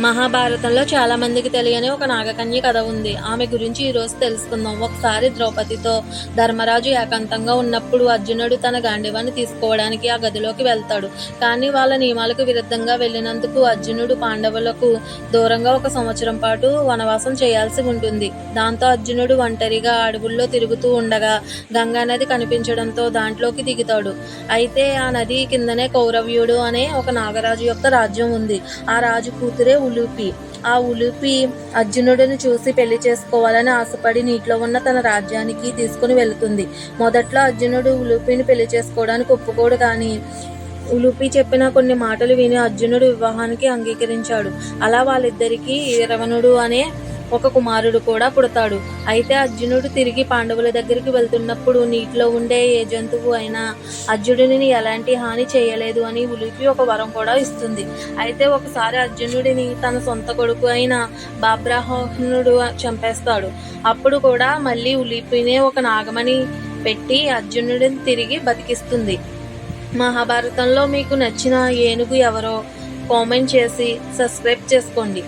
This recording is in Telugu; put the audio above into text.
మహాభారతంలో చాలా మందికి తెలియని ఒక నాగకన్య కథ ఉంది. ఆమె గురించి ఈరోజు తెలుసుకుందాం. ఒకసారి ద్రౌపదితో ధర్మరాజు ఏకాంతంగా ఉన్నప్పుడు అర్జునుడు తన గాండివాన్ని తీసుకోవడానికి ఆ గదిలోకి వెళ్తాడు. కానీ వాళ్ళ నియమాలకు విరుద్ధంగా వెళ్ళినందుకు అర్జునుడు పాండవులకు దూరంగా ఒక సంవత్సరం పాటు వనవాసం చేయాల్సి ఉంటుంది. దాంతో అర్జునుడు ఒంటరిగా అడవుల్లో తిరుగుతూ ఉండగా గంగా నది కనిపించడంతో దాంట్లోకి దిగుతాడు. అయితే ఆ నది కిందనే కౌరవ్యుడు అనే ఒక నాగరాజు యొక్క రాజ్యం ఉంది. ఆ రాజు కూతురే ఉలూపి. ఆ ఉలూపి అర్జునుడిని చూసి పెళ్ళి చేసుకోవాలని ఆశపడి నీటిలో ఉన్న తన రాజ్యానికి తీసుకుని వెళుతుంది. మొదట్లో అర్జునుడు ఉలూపిని పెళ్ళి చేసుకోవడానికి ఒప్పుకోడు కానీ ఉలూపి చెప్పిన కొన్ని మాటలు విని అర్జునుడు వివాహానికి అంగీకరించాడు. అలా వాళ్ళిద్దరికీ రవణుడు అనే ఒక కుమారుడు కూడా పుడతాడు. అయితే అర్జునుడు తిరిగి పాండవుల దగ్గరికి వెళ్తున్నప్పుడు నీటిలో ఉండే ఏ జంతువు అయినా అర్జునుడిని ఎలాంటి హాని చేయలేదు అని ఉలిపి ఒక వరం కూడా ఇస్తుంది. అయితే ఒకసారి అర్జునుడిని తన సొంత కొడుకు అయిన బాబ్రాహ్మణుడు చంపేస్తాడు. అప్పుడు కూడా మళ్ళీ ఉలిపినే ఒక నాగమణి పెట్టి అర్జునుడిని తిరిగి బతికిస్తుంది. మహాభారతంలో మీకు నచ్చిన ఏనుగు ఎవరో కామెంట్ చేసి సబ్స్క్రైబ్ చేసుకోండి.